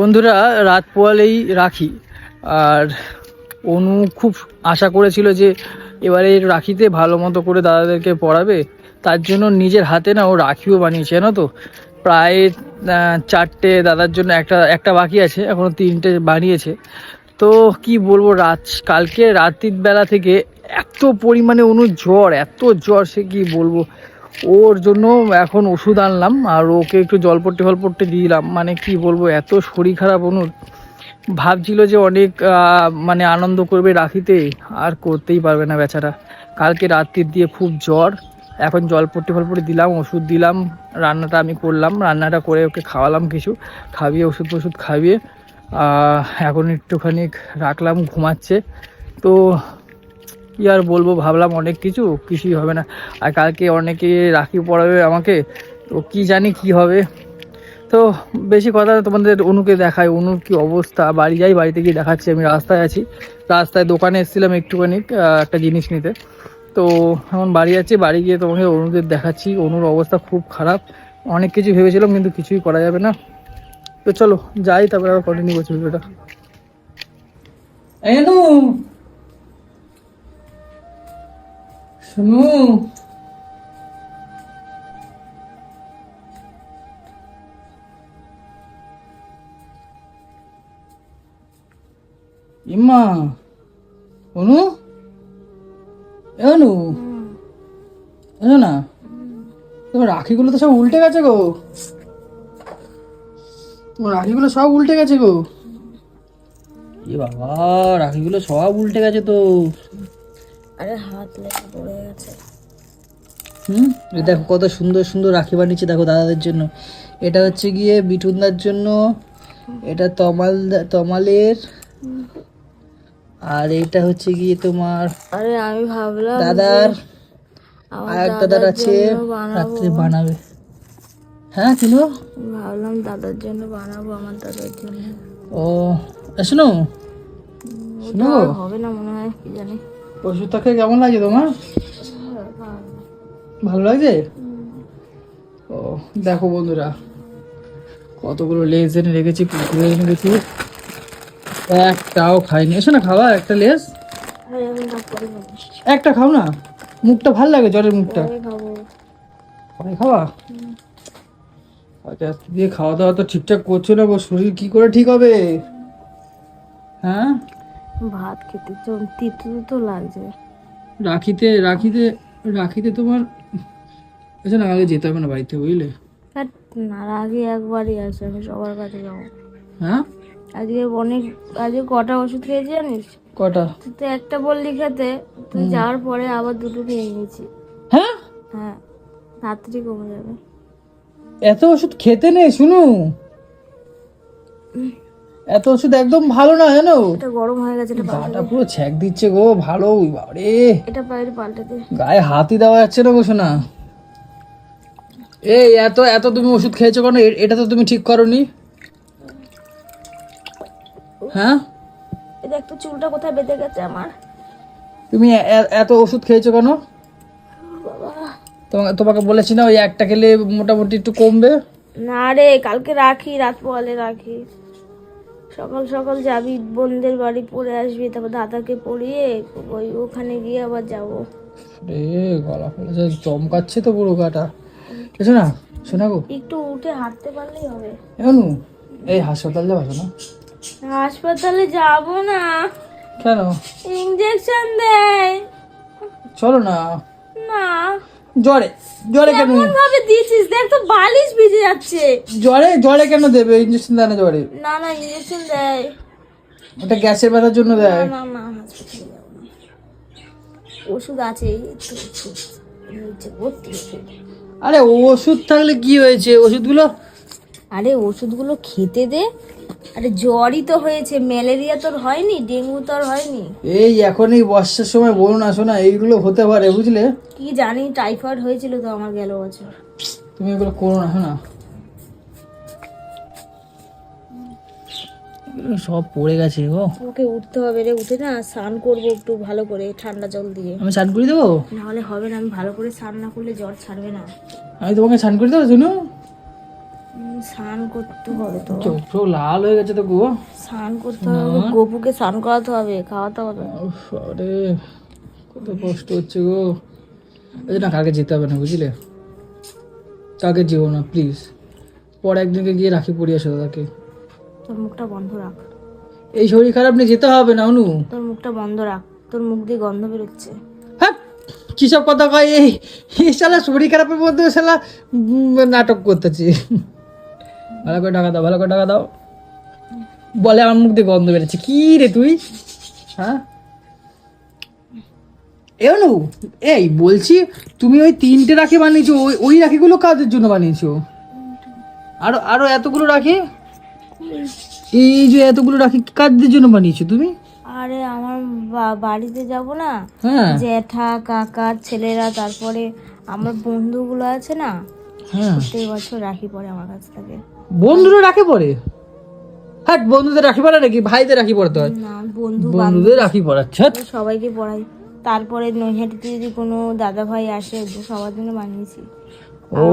বন্ধুরা রাত পোয়ালেই রাখি। আর অনু খুব আশা করেছিল যে এবারে রাখিতে ভালো মতো করে দাদাদেরকে পড়াবে। তার জন্য নিজের হাতে না ও রাখিও বানিয়েছে, জানো তো? প্রায় চারটে দাদার জন্য একটা একটা বাকি আছে, এখনও তিনটে বানিয়েছে। তো কি বলব, রাত, কালকে রাত্রির বেলা থেকে এত পরিমাণে অনু জ্বর, এত জ্বর, সে কি বলব? ওর জন্য এখন ওষুধ আনলাম আর ওকে একটু জলপট্টি ফলপট্টি দিলাম। মানে কি বলব, এত শরীর খারাপ অনুর। ভাবছিল যে অনেক মানে আনন্দ করবে রাখিতে, আর করতেই পারবে না বেচারা। কালকে রাত্রির দিয়ে খুব জ্বর। এখন জলপট্টি ফলপট্টি দিলাম, ওষুধ দিলাম, রান্নাটা আমি করলাম, রান্নাটা করে ওকে খাওয়ালাম কিছু। খাইয়ে ওষুধ ফষুধ খাইয়ে এখন একটুখানি রাখলাম, ঘুমাচ্ছে। তো কি আর বলব, ভাবলাম অনেক কিছু, কিছুই হবে না। আর কালকে অনেকে রাখি পড়াবে আমাকে, তো কি জানি কি হবে। তো বেশি কথা তোমাদের অনুকে দেখাই, অনুর কি অবস্থা, বাড়ি যাই, বাড়িতে গিয়ে দেখাচ্ছি, আমি রাস্তায় আছি। রাস্তায় দোকানে এসেছিলাম একটুখানি একটা জিনিস নিতে। তো এখন বাড়ি যাচ্ছি, বাড়ি গিয়ে তোমাকে অনুদের দেখাচ্ছি, অনুর অবস্থা খুব খারাপ। অনেক কিছু ভেবেছিলাম, কিন্তু কিছুই করা যাবে না। তো চলো, যাই, তারপরে আবার কন্টিনিউ করছি ভিডিওটা। এই শুনু। ইম্মা অনু? অনু? এসো না? তোমার রাখিগুলো তো সব উল্টে গেছে গো। তোমার রাখিগুলো সব উল্টে গেছে গো। এ বাবা রাখিগুলো সব উল্টে গেছে তো। আরে হাত লেগে পড়ে গেছে। হুম? দেখো কত সুন্দর সুন্দর রাখি বানিয়েছে দেখো দাদাদের জন্য। এটা হচ্ছে গিয়ে বিটুনদার জন্য। এটা তমাল তমালের। আর এটা হচ্ছে গিয়ে তোমার আরে আমি ভাবলাম দাদার আর এক দাদার আছে রাত্রে বানাবে। হ্যাঁ কিনো? ভাবলাম দাদার জন্য বানাবো আমার দাদার জন্য। ও শোনো। শোনো। হবে না মনে হয় কি জানি। ওষুধটা খেয়ে কেমন লাগে তোমার? ভালো লাগছে? ও, দেখো বন্ধুরা, কতগুলো লেজ এনে রেখেছি, পুকুরে এনে রেখেছি। একটাও খাইনি। এসো না খাওয়া, একটা লেজ। একটা খাও না। মুখটা ভালো লাগে, জ্বরের মুখটা? খাওয়া? আচ্ছা দিয়ে খাওয়া দাওয়া তো ঠিকঠাক করছ না শরীর কি করে ঠিক হবে? হ্যাঁ? ভাত খেতে তো তিতো তো লাগছে। রাখিতে রাখিতে রাখিতে তোমার আচ্ছা না আগে যেতে হবে না বাড়িতে বুঝলে? না আগে একবারই আছে আমি সবার কাছে যাব। হ্যাঁ? আজকে অনেক আজকে কটা ওষুধ খেয়েছি জানিস? কটা? তুই তো একটা বললি খেতে তুই যাওয়ার পরে আবার দুটো নিয়ে নিয়েছি। হ্যাঁ? হ্যাঁ তাড়াতাড়ি কমে যাবে। এত ওষুধ খেতে নেই শুনু? এত ওষুধ একদম ভালো না জানো? এটা গরম হয়ে গেছে এটা গাটা পুরো ছ্যাক দিচ্ছে গো ভালো বাবারে। এটা বাইরে পাল্টে গায়ে হাতই দেওয়া যাচ্ছে না গো শোনা এই এত এত তুমি ওষুধ খেয়েছো কেন? এটা তো তুমি ঠিক করনি। হ্যাঁ? এটা একটু চুলটা কোথায় বেঁধে গেছে আমার? তুমি এত ওষুধ খেয়েছো কেন? তোমাকে তোমাকে বলেছি না ওই একটা খেলে মোটামুটি একটু কমবে? না রে কালকে রাখি রাত পোয়ালে রাখি। সকাল সকাল যাবি বোনদের বাড়ি পড়ে আসবি তারপর দাদাকে পড়িয়ে ওই ওখানে গিয়ে আবার যাব। রে গলা ফেলেছে চমকাচ্ছে তো পুরো গাটা। এসো না শোনা গো। একটু উঠে হাঁটতে পারলেই হবে। এমনু এই হাসপাতাল যাব না হাসপাতালে যাব না। কেন? ইঞ্জেকশন দেয়। চলো না। না। জ্বরে। জ্বরে কেন? ভাবে দিছিস দেখ তো বালিশ ভিজে যাচ্ছে। জ্বরে জ্বরে কেন দেবে? ইঞ্জেকশন দেয় না জ্বরে? না না ইঞ্জেকশন দেয়। ওটা গ্যাসের ব্যথার জন্য দেয়? না না ওষুধ আছে আরে ওষুধ থাকলে কি হয়েছে? ওষুধগুলো? আরে ওষুধগুলো খেতে দে আরে জ্বরই তো হয়েছে ম্যালেরিয়া তোর হয়নি ডেঙ্গু তোর হয়নি? এই এখন এই বর্ষার সময় বলুন আসো না এইগুলো হতে পারে বুঝলে? কি জানি টাইফয়েড হয়েছিল তো আমার গেল বছর। তুমি এগুলো করো না না সব পড়ে গেছে গো। ওকে উঠতে হবে রে উঠে না স্নান করব একটু ভালো করে ঠান্ডা জল দিয়ে। আমি স্নান করে দেবো? নাহলে হবে না আমি ভালো করে স্নান না করলে জ্বর ছাড়বে না। আমি তোমাকে স্নান করে দেবো শুনো? স্নান করতে হবে তো। চোখ চোখ লাল হয়ে গেছে তো গো। স্নান করতে হবে গপুকে স্নান করাতে হবে খাওয়াতে হবে। আরে কত কষ্ট হচ্ছে গো। এই না কাকে যেতে হবে না বুঝলে? কাকে যেও না প্লিজ পরে একদিনকে গিয়ে রাখি পড়িয়ে আসো তাকে তোর মুখটা বন্ধ রাখ। এই শরীর খারাপ নিয়ে যেতে হবে না অনু? তোর মুখটা বন্ধ রাখ। তোর মুখ দিয়ে গন্ধ বেরোচ্ছে। হ্যাঁ কিসব কথা কয়? এই শালা শরীর খারাপের মধ্যে শালা নাটক করতেছে। ভালো করে টাকা দাও ভালো করে টাকা দাও। বলে আমার মুখ দিয়ে গন্ধ বেরোচ্ছে। কি রে তুই? হ্যাঁ? এমনু এই বলছি তুমি ওই তিনটে রাখি বানিয়েছো ওই ওই রাখিগুলো কাদের জন্য বানিয়েছো? আরও আরও এতগুলো রাখি? এই যে এতগুলো রাখি কাদের জন্য বানিয়েছো তুমি? আরে আমার বাড়িতে যাব না। হ্যাঁ। জ্যাঠা কাকার ছেলেরা তারপরে আমার বন্ধুগুলো আছে না? হ্যাঁ। প্রত্যেক বছর রাখি পরে আমার কাছ থেকে। বন্ধুরা রাখি পরে হ্যাঁ বন্ধুদের রাখি পড়ে নাকি? ভাইদের রাখি পড়তে হয়? না বন্ধু বন্ধুদের রাখি পড়াচ্ছে? সবাইকে পড়াই। তারপরে নৈহাটিতে যদি কোনো দাদা ভাই আসে সবার জন্য বানিয়েছি। ও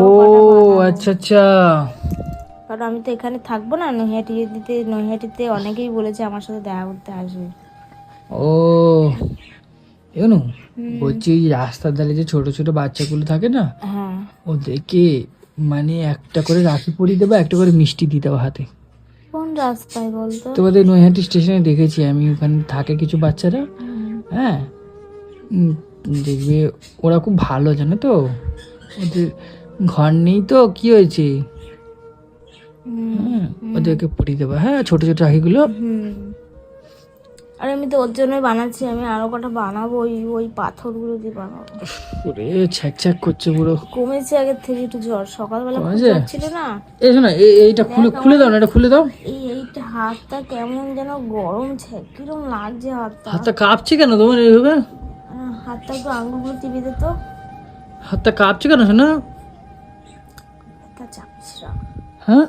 আচ্ছা আচ্ছা। কারণ আমি তো এখানে থাকব না নৈহাটিতে নৈহাটিতে অনেকেই বলেছে আমার সাথে দেখা করতে আসবে। ও এগুলো বলছি ওই রাস্তার ধারে যে ছোট ছোট বাচ্চাগুলো থাকে না হ্যাঁ। ওদেরকে মানে একটা করে রাখি পরিয়ে দেবো একটা করে মিষ্টি দিয়ে দেবো হাতে। কোন রাস্তায় বলতো? তোমাদের নৈহাটি স্টেশনে দেখেছি আমি ওখানে থাকে কিছু বাচ্চারা। হ্যাঁ? দেখবে ওরা খুব ভালো জানো তো? ওদের ঘর নেই তো কি হয়েছে? হ্যাঁ ওদেরকে পরিয়ে দেবো। হ্যাঁ ছোট ছোট রাখিগুলো। আর আমি তো ওর জন্যই বানাচ্ছি আমি আরও কটা বানাবো ওই ওই পাথরগুলো দিয়ে বানাবো। ওরে ছ্যাক ছ্যাক করছে পুরো। কমেছে আগের থেকে একটু জ্বর সকালবেলা? জ্বর ছিল না? এই শোনো এই- এইটা খুলে খুলে দাও না এটা খুলে দাও। এই এইটা হাতটা কেমন যেন গরম ছে কিরম লাগছে হাতটা। হাতটা কাঁপছে কেন তোমার এইভাবে? হাতটা একটু আঙুলগুলো টিপে দিত হাতটা কাঁপছে কেন শোনো? একটা চাপিস। হ্যাঁ?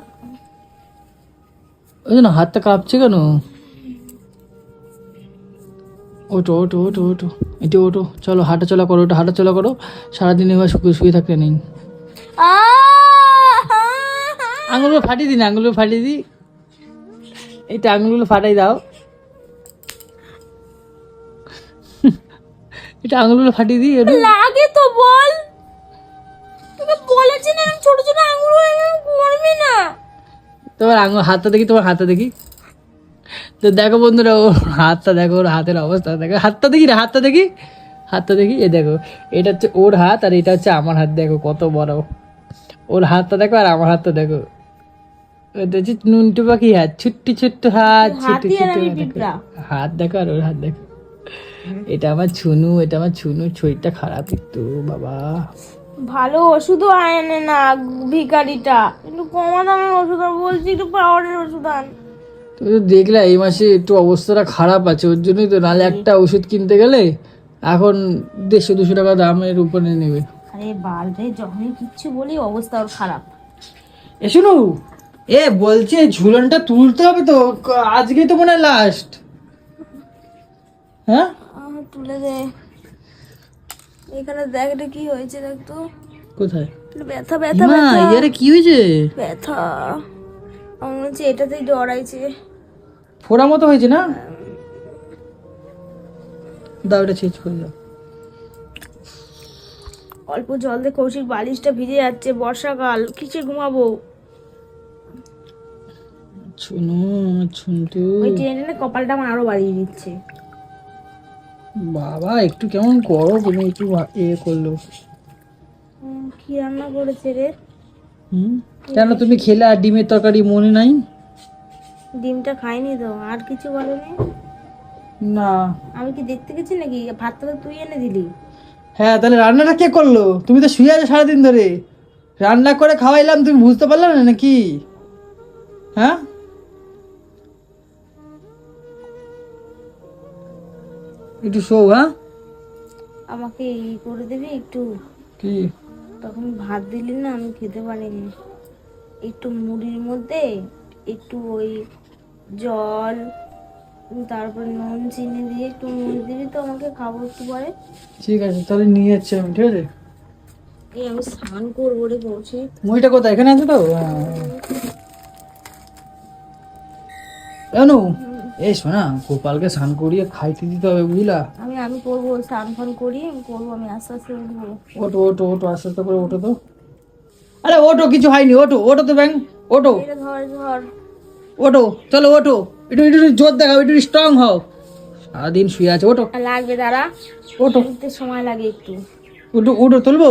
ওই জন্য হাতটা কাঁপছে কেন? ওটো ওটো ওটো ওটো এটি ওটো চলো হাঁটা চলা করো ওটা হাঁটা চলা করো। সারাদিন এবার শুকিয়ে শুয়ে থাকতে নেই। আঙুলগুলো ফাটিয়ে দিন আঙুলগুলো ফাটিয়ে দিই। এইটা আঙুলগুলো ফাটাই দাও। এটা আঙুলগুলো ফাটিয়ে দিই লাগে তো বল। তোকে বলেছি না ছোট ছোট আঙুল করবি না। তোমার আঙুল হাতটা দেখি তোমার হাতটা দেখি। তো দেখো বন্ধুরা ওর হাতটা দেখো ওর হাতের অবস্থা দেখো। হাতটা দেখি না হাতটা দেখি? হাতটা দেখি? এ দেখো এটা হচ্ছে ওর হাত আর এটা হচ্ছে আমার হাত দেখো কত বড়। ওর হাতটা দেখো আর আমার হাতটা দেখো। হচ্ছে নুনটু পাখি হাত ছোট্ট ছোট্ট হাত ছোট্ট হাতি ছোট্ট হাত দেখো। আর ওর হাত দেখো। এটা আমার ছুনু এটা আমার ছুনু শরীরটা খারাপ একটু বাবা। ভালো ওষুধও আনে না ভিকারিটা একটু কমা দামের ওষুধ বলছি একটু পাওয়ারের ওষুধ আন। তো দেখলে এই মাসে একটু অবস্থাটা খারাপ আছে ওর জন্যই তো নাহলে একটা ওষুধ কিনতে গেলে এখন দেড়শো দুশো টাকা দামের উপরে নেবে। আরে যখনই কিচ্ছু বলি অবস্থা ওর খারাপ। এ শুনু এ বলছে ঝুলনটা তুলতে হবে তো ক- আজকেই তো মনে হয় লাস্ট হ্যাঁ? তুলে দে। এখানে দেখ এটা কি হয়েছে দেখ তো। কোথায়? ব্যথা ব্যথা কি হয়েছে? ব্যথা। আমার মনে হচ্ছে এটাতেই ডরাইছে ফোড়া মতো হয়েছে না? দাও এটা চেঞ্জ করে দাও। অল্প জল দিয়ে কৌশিক বালিশটা ভিজে যাচ্ছে বর্ষাকাল কিসে ঘুমাবো? শুনু আমার ছুনটু। ওই ট্রেনে না কপালটা আমার আরও বাড়িয়ে দিচ্ছে। বাবা একটু কেমন করো তুমি একটু এ করল। কি রান্না করেছে রে? হুম? কেন তুমি খেলে আর ডিমের তরকারি মনে নাই? ডিমটা খাইনি তো আর কিছু বলেনি? না। আমি কি দেখতে গেছি নাকি? ভাতটা তো তুই এনে দিলি। হ্যাঁ তাহলে রান্নাটা কে করল? তুমি তো শুয়ে আছো সারাদিন ধরে। রান্না করে খাওয়াইলাম তুমি বুঝতে পারলে না নাকি? হ্যাঁ? একটু শো হ্যাঁ? আমাকে ই করে দিবি একটু। কি? তখন ভাত দিলি না আমি খেতে পারিনি। একটু মুড়ির মধ্যে একটু ওই জল তারপর নুন চিনি দিয়ে একটু মুড়ি দিবি তো আমাকে খাব একটু পরে। ঠিক আছে তাহলে নিয়ে যাচ্ছি আমি ঠিক আছে? এই আমি স্নান করব রে বলছি। মুড়িটা কোথায় এখানে আছে তো? হ্যাঁ, হ্যাঁ। কেন এই শোনা গোপালকে স্নান করিয়ে খাইতে দিতে হবে বুঝলা? আমি আমি করব স্নান ফান করি আমি করব আমি আস্তে আস্তে উঠবো ওটো ওটো ওটো আস্তে আস্তে করে ওটো তো। আরে ওটো কিছু হয়নি ওটো ওটো তো ব্যাং ওটো ধর ধর। ওটো চলো ওটো একটু একটু জোর দেখাও একটু স্ট্রং হও। সারাদিন শুয়ে আছে ওটো লাগবে দাঁড়া। ওটো উঠতে সময় লাগে একটু। ওটো ওটো তুলবো?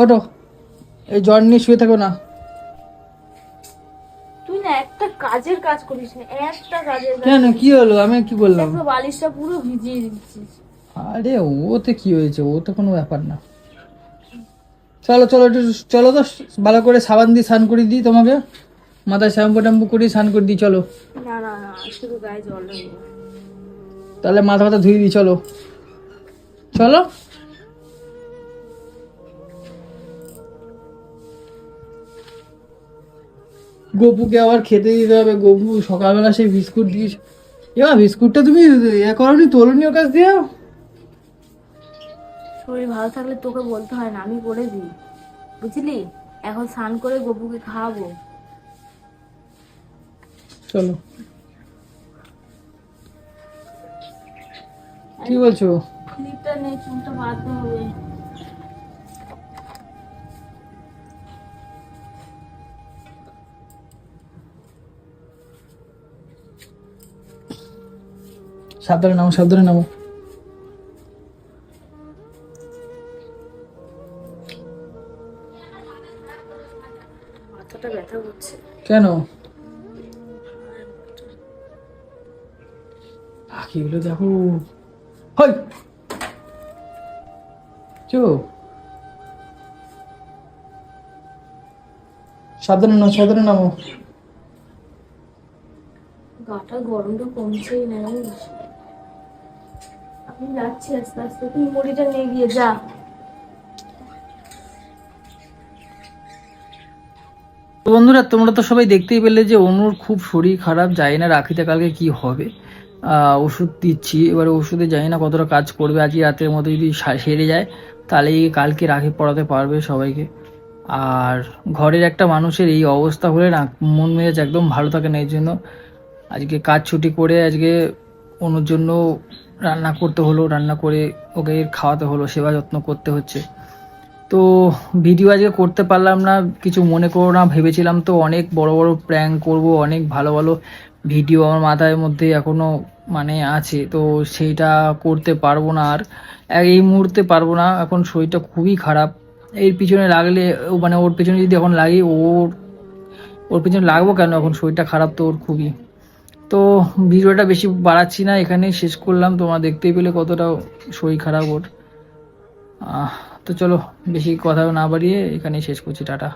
ওটো এই জ্বর নিয়ে শুয়ে থাকো না। একটা কাজের কাজ করিস না একটা কাজের কাজ কেন? কি হলো? আমি কি বললাম? দেখো বালিশটা পুরো ভিজিয়ে দিচ্ছিস। আরে ওতে কি হয়েছে? ও তো কোনো ব্যাপার না। চলো চলো একটু চলো তো ভালো করে সাবান দিয়ে স্নান করে দিই তোমাকে। মাথায় শ্যাম্পু ট্যাম্পু করে স্নান করে দিই চলো। না না না শুধু গায়ে জল তাহলে মাথা মাথা ধুয়ে দিই চলো। চলো? গপুকে আবার খেতে দিতে হবে গপু সকালবেলা সেই বিস্কুট দিয়েছে এবার বিস্কুটটা তুমি এ করনি তোলনি ওর কাছ দিয়ে শরীর ভালো থাকলে তোকে বলতে হয় না আমি করে দিই। বুঝলি? এখন স্নান করে গপুকে খাওয়াবো। চলো। কি বলছো? ক্লিপটা নেই চুলটা বাঁধতে হবে। সাবধানে নামো সাবধানে নামো। কেন? পাখিগুলো দেখো। হই! চো। সাবধানে নামো সাবধানে নামো। গাটা গরমটা কমছেই না যাচ্ছি আস্তে আস্তে। তুই মুড়িটা নিয়ে গিয়ে যা। বন্ধুরা, তোমরা তো সবাই দেখতেই পেলে যে অনুর খুব শরীর খারাপ, জানি না রাখিতে কালকে কি হবে। ওষুধ দিচ্ছি, এবার ওষুধে জানি না কতটা কাজ করবে, আজকে রাতের মধ্যে যদি সেরে যায়, তাহলে কালকে রাখি পড়াতে পারবে সবাইকে। আর ঘরের একটা মানুষের এই অবস্থা হলে না, মন মেজাজ একদম ভালো থাকে না, এই জন্য আজকে কাজ ছুটি করে আজকে অনুর জন্য রান্না করতে হলো, রান্না করে ওকে খাওয়াতে হলো, সেবা যত্ন করতে হচ্ছে। তো ভিডিও আজকে করতে পারলাম না, কিছু মনে করো না, ভেবেছিলাম তো অনেক বড় বড় প্র্যাঙ্ক করব, অনেক ভালো ভালো ভিডিও আমার মাথায় মধ্যে এখনও মানে আছে, তো সেইটা করতে পারব না আর। এই মুহূর্তে পারব না, এখন শরীরটা খুবই খারাপ। এর পিছনে লাগলে মানে ওর পিছনে যদি এখন লাগি, ওর ওর পিছনে লাগবো কেন? এখন শরীরটা খারাপ তো ওর খুবই। তো ভিডিওটা বেশি বাড়াচ্ছি না, এখানেই শেষ করলাম। তোমার দেখতেই পেলে কতটা শরীর খারাপ ওর। তো চলো, বেশি কথা না বাড়িয়ে এখানেই শেষ করছি, টাটা।